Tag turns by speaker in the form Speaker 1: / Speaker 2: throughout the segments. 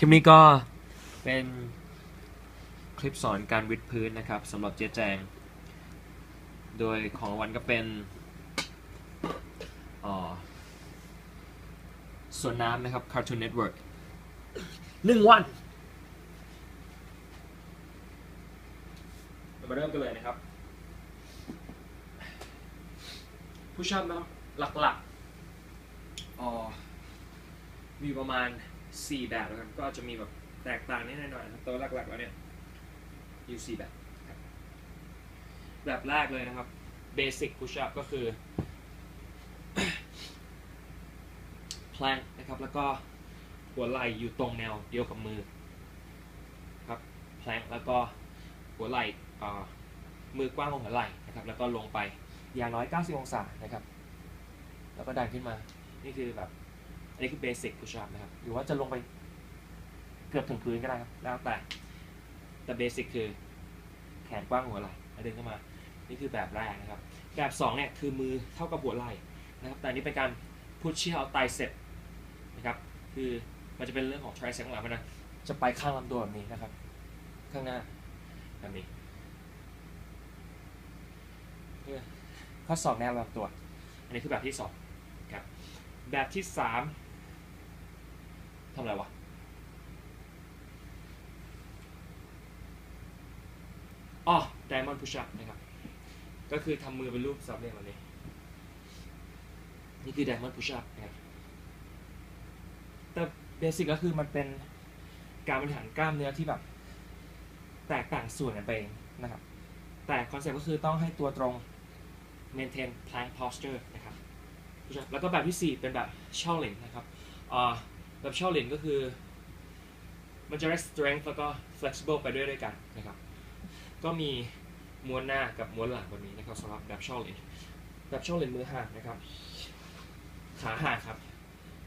Speaker 1: คลิปนี้ก็เป็นคลิปสอนการวิดพื้นนะครับสำหรับเจ๊แจง โดยของวันก็เป็นอ่อส่วนน้ำนะครับ Cartoon Network หนึ่งวัน มาเริ่มกันเลยนะครับ ผู้ชอบนะหลักๆอ๋อมีประมาณ 4แบบแล้วกันก็จะมีแบบแตกต่างนิดหน่อยนะครับแต่ว่าหลักๆแล้วเนี่ยอยู่4แบบแบบแรกเลยนะครับ Basic Push Up ก็คือ plank นะครับแล้วก็หัวไหล่อยู่ตรงแนวเดียวกับมือครับ plank แล้วก็หัวไหล่มือกว้างของหัวไหล่นะครับแล้วก็ลงไปอย่างน้อย 90 องศานะครับ แล้วก็ดันขึ้นมา นี่คือแบบ อันนี้คือ basic push up นะครับ หรือว่าจะลงไปเกือบถึงพื้นก็ได้ครับ แล้วแต่ แต่ basic คือแขนกว้างหัวไหล่ดึงขึ้นมา นี่คือแบบแรกนะครับ แบบ2เนี่ยคือมือเท่ากับหัวไหล่นะครับ แต่อันนี้เป็นการ push out tricep นะครับ คือมันจะเป็นเรื่องของ tricep ข้างหลังเราะฉะจะไปข้างลำตัวแบบนี้นะครับ ข้างหน้าแบบนี้ข้อศอกแนวลำตัว อันนี้คือแบบที่สองครับ แบบที่สาม ทำอะไรวะ อ๋อ diamond push up นะครับ ก็คือทำมือเป็นรูปสามเหลี่ยมแบบนี้ นี่คือ diamond push up นะครับ แต่เบสิกก็คือมันเป็นการบริหารกล้ามเนื้อที่แบบ แตกต่างส่วนกันไปเองนะครับ แต่คอนเซ็ปต์ก็คือต้องให้ตัวตรง maintain plank posture นะครับ แล้วก็แบบที่ 4 เป็นแบบเช่าเหลินนะครับ อ่าแบบเช่าเหลินก็คือ มันจะได้ strength แล้วก็ flexible ไปด้วยด้วยกันนะครับ ก็มีม้วนหน้ากับม้วนหลังแบบนี้นะครับสำหรับแบบเช่าเหลินแบบเช่าเหลินมือห่างนะครับ ขาห่างครับ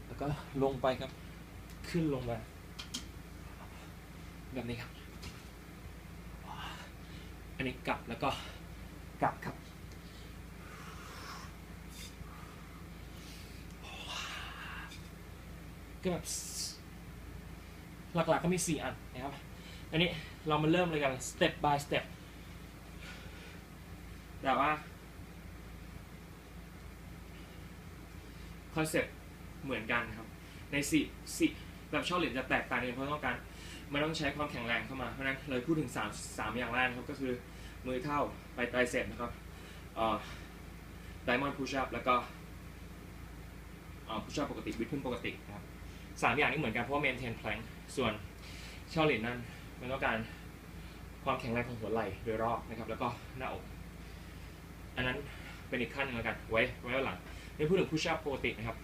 Speaker 1: แล้วก็ลงไปครับ ขึ้นลงมาแบบนี้ครับ อันนี้กลับแล้วก็กลับครับ ก็แบบหลักๆก็มี 4 อันนะครับ อันนี้เรามาเริ่มเลยกัน step by step แต่ว่าคอนเซ็ปต์เหมือนกันนะครับ ในสี่สี่แบบช่อเหรียญจะแตกต่างกันเพราะต้องการมันต้องใช้ความแข็งแรงเข้ามา เพราะนั้นเลยพูดถึง3 3อย่างแรกนะครับ ก็คือมือเท่าไปไตรเสพนะครับเอ่อ diamond push up แล้วก็เอ่อ push up ปกติวิดพื้นปกตินะครับ สามอย่างนี้เหมือนกันเพราะว่า maintain plank ส่วนช่อเหรียญนั้นมันต้องการความแข็งแรงของหัวไหล่โดยรอบนะครับ แล้วก็หน้าอก อันนั้นเป็นอีกขั้นหนึงแล้วกัน ไว้ไว้หลังนี่พูดถึง push up ปกตินะครับ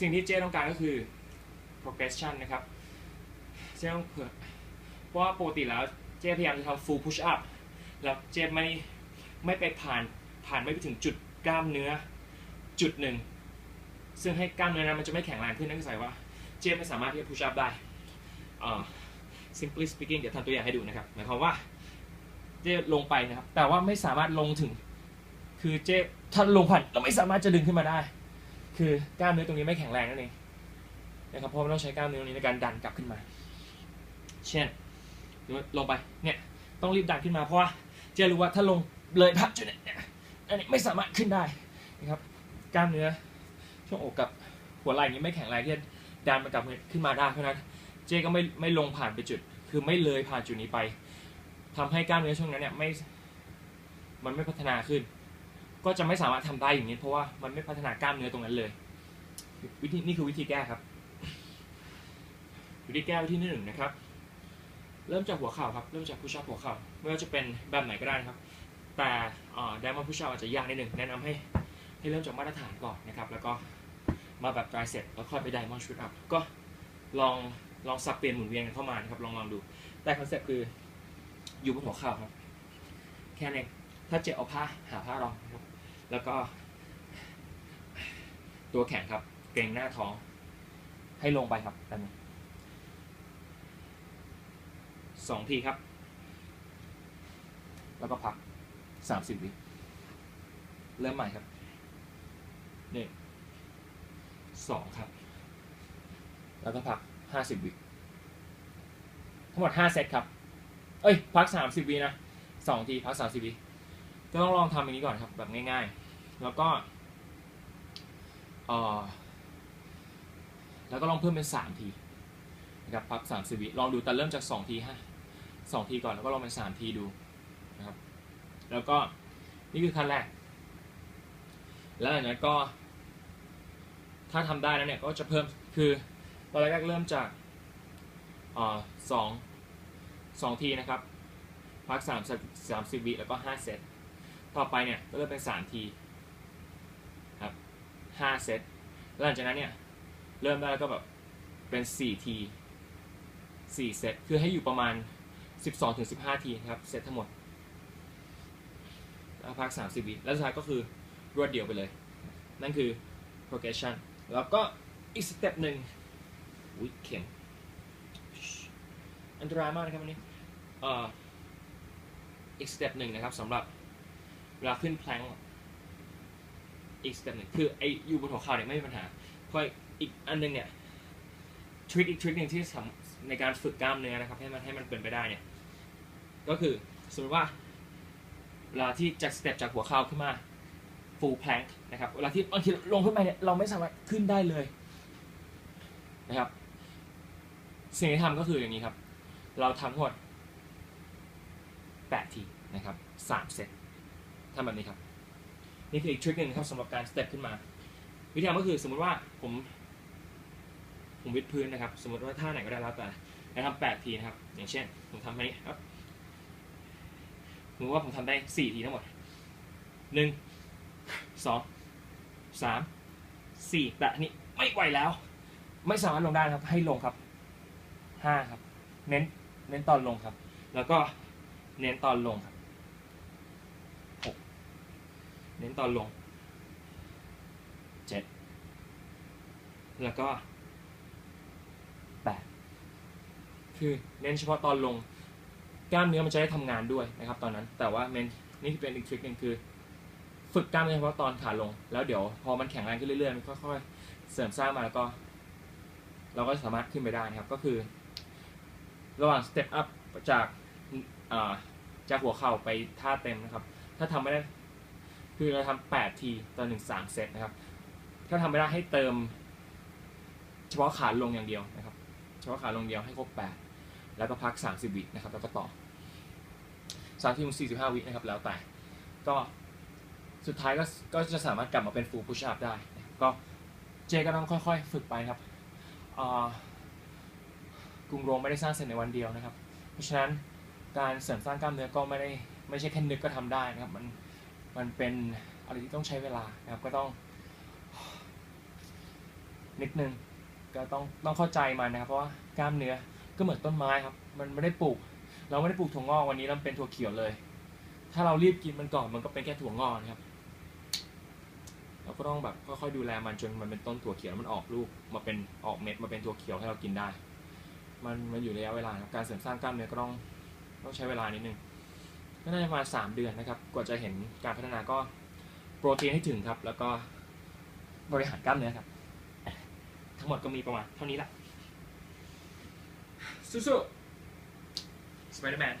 Speaker 1: สิ่งที่เจ้ต้องการก็คือ progression นะครับเจ้ต้องเผื่อเพราะว่าปกติแล้วเจ้พยายามจะทำ full push up แล้วเจ้ไม่ไม่ไปผ่านผ่านไม่ไปถึงจุดกล้ามเนื้อจุดหนึ่ง ซึ่งให้กล้ามเนื้อนั้นมันจะไม่แข็งแรงขึ้นนั่นก็หมายว่าเจมไม่สามารถที่จะ push up ได้ simply speaking เดี๋ยวทำตัวอย่างให้ดูนะครับหมายความว่าเจลงไปนะครับ แต่ว่าไม่สามารถลงถึง คือเจถ้าลงผ่านเราไม่สามารถจะดึงขึ้นมาได้ คือกล้ามเนื้อตรงนี้ไม่แข็งแรงนั่นเองนะครับเพราะมันต้องใช้กล้ามเนื้อตรงนี้ในการดันกลับขึ้นมา เช่นลงไปเนี่ยต้องรีบดันขึ้นมาเพราะว่าเจรู้ว่าถ้าลงเลยพับจุดเนี่ยอันนี้ไม่สามารถขึ้นได้นะครับกล้ามเนื้อ ช่วงอกกับหัวไหล่นี้ไม่แข็งแรงที่จะดันมันกลับขึ้นมาได้เพราะฉะนั้นเจ๊ก็ไม่ไม่ลงผ่านไปจุด คือไม่เลยผ่านจุดนี้ไปทำให้กล้ามเนื้อช่วงนั้นเนี่ยไม่มันไม่พัฒนาขึ้น ก็จะไม่สามารถทำได้อย่างนี้เพราะว่ามันไม่พัฒนากล้ามเนื้อตรงนั้นเลย วิธีนี่คือวิธีแก้ครับ วิธีแก้วิธีที่หนึ่งนะครับ เริ่มจากหัวเข่าครับ เริ่มจากพุชอัพหัวเข่าไม่ว่าจะเป็นแบบไหนก็ได้นะครับ แต่ไดมอนพุชอัพอาจจะยากนิดหนึ่งแนะนำให้ให้เริ่มจากมาตรฐานก่อนนะครับ แล้วก็ มาแบบ t r i เ e p แล้วค่อยไป diamond shoot up ก็ลองลองสับเปลี่ยนหมุนเวียนกันเข้ามานะครับลองลองดูแต่คอนเซ็ปต์คืออยู่บนหัวเข่าครับ แค่นี้ถ้าเจ็บเอาผ้าหาผ้ารองครับ แล้วก็ ตัวแข็งครับ เกรงหน้าท้อง ให้ลงไปครับแบบนี้สองทีครับ แล้วก็พักสามสิบวิเริ่มใหม่ครับหนึ่ง สองครับ แล้วก็พักห้าสิบวิทั้งหมดห้าเซตครับ เอ้ย พักสามสิบวินะสองทีพักสามสิบวิก็ต้องลองทำอย่างนี้ก่อนครับ แบบง่าย ๆ แล้วก็เออแล้วก็ลองเพิ่มเป็นสามทีนะครับพักสามสิบวิลองดูแต่เริ่มจากสองทีฮะสองทีก่อนแล้วก็ลองเป็นสามทีดูนะครับ แล้วก็นี่คือขั้นแรก แล้วหลังจากนั้นก็ ถ้าทำได้แล้วเนี่ยก็จะเพิ่มคือตอนแรกเริ่มจากสองสองทีนะครับพักสามสามสิบวิแล้วก็ห้าเซตต่อไปเนี่ยก็เริ่มเป็นสามทีครับห้าเซตหลังจากนั้นเนี่ยเริ่มได้แล้วก็แบบเป็นสี่ทีสี่เซตคือให้อยู่ประมาณสิบสองถึงสิบห้าทีนะครับเซตทั้งหมดแล้วพักสามสิบวิแล้วสุดท้ายก็คือรวดเดียวไปเลย นั่นคือ progression แล้วก็อีกสเต็ปหนึ่งอุ้ยเข็มอันตรายมากนะครับวันนี้ออีกสเต็ปหนึ่งนะครับสำหรับเวลาขึ้นแพลงอีกสเต็ปหนึ่งคือไออยู่บนหัวเข่าเนี่ยไม่มีปัญหาเพราะอีกอันหนึงเนี่ยทริคอีกทริคหนึ่งที่สำในการฝึกกล้ามเนื้อนะครับให้มันให้มันเป็นไปได้เนี่ยก็คือสมมติว่าเวลาที่จากสเต็ปจากหัวเข่าขึ้นมา full plank นะครับเวลาที่บางทีลงขึ้นไปเนี่ยเราไม่สามารถขึ้นได้เลยนะครับสิ่งที่ทำก็คืออย่างนี้ครับ เราทำทั้งหมด8ทีนะครับ3เซตทำแบบนี้ครับ นี่คืออีกทริคหนึ่งครับสำหรับการสเต็ปขึ้นมา วิธีทำก็คือสมมติว่าผมผมวิดพื้นนะครับ สมมติว่าท่าไหนก็ได้แล้วแต่แล้วทำ8ทีนะครับ อย่างเช่น ผมทำแบบนี้ครับสมว่าผมทำได้4ทีทั้งหมด1 สองสามสี่แต่อันนี้ไม่ไหวแล้ว ไม่สามารถลงได้นครับ ให้ลงครับห้าครับ เน้นเน้นตอนลงครับ แล้วก็เน้นตอนลงครับหกเน้นตอนลงเจ็ดแล้วก็แปดคือเน้นเฉพาะตอนลง กล้ามเนื้อมันจะได้ทำงานด้วยนะครับ ตอนนั้นแต่ว่าเน้นนี่เป็นอีกทริคหนึ่งคือ ฝึกกล้ามเนื้อเฉพาะตอนขาลง แล้วเดี๋ยวพอมันแข็งแรงขึ้นเรื่อยๆมันค่อยๆเสริมสร้างมาแล้วก็ เราก็สามารถขึ้นไปได้นะครับก็คือ ระหว่างสเต็ปอัพจากาจากหัวเข่าไปท่าเต็มนะครับ ถ้าทำไม่ได้คือเราทำแปดทีต่อหนึ่งสามเซตนะครับ ถ้าทำไม่ได้ให้เติม เฉพาะขาลงอย่างเดียวนะครับ เฉพาะขาลงเดียวให้ครบแปดแล้วก็พักสามสิบวินะครับแล้วก็ต่อสามทีมสี่สิบห้าวินะครับแล้วแต่ก็ สุดท้ายก็ก็จะสามารถกลับมาเป็น full push up ได้ ก็เจก็ต้องค่อยๆ ฝึกไปครับกรุงโรมไม่ได้สร้างเสร็จในวันเดียวนะครับ เพราะฉะนั้นการเสริมสร้างกล้ามเนื้อก็ไม่ได้ไม่ใช่แค่นึกก็ทำได้นะครับ มันมันเป็นอะไรที่ต้องใช้เวลานะครับ ก็ต้อง นิดนึงก็ต้องต้องเข้าใจมันนะครับ เพราะว่ากล้ามเนื้อก็เหมือนต้นไม้ครับ มันไม่ได้ปลูก เราไม่ได้ปลูกถั่วงอกวันนี้เราเป็นถั่วเขียวเลย ถ้าเรารีบกินมันก่อนมันก็เป็นแค่ถั่วงอกนะครับ เราก็ต้องแบบค่อยๆดูแลมันจนมันเป็นต้นถั่วเขียวแล้วมันออกลูกมาเป็นออกเม็ดมาเป็นถั่วเขียวให้เรากินได้ มันมันอยู่ระยะเวลาครับการเสริมสร้างกล้ามเนื้อก็ต้องต้องใช้เวลานิดนึงก็น่าจะประมาณสามเดือนนะครับกว่าจะเห็นการพัฒนาก็โปรตีนให้ถึงครับ แล้วก็บริหารกล้ามเนื้อครับ ทั้งหมดก็มีประมาณเท่านี้แหละสู้ๆสไปเดอร์แมน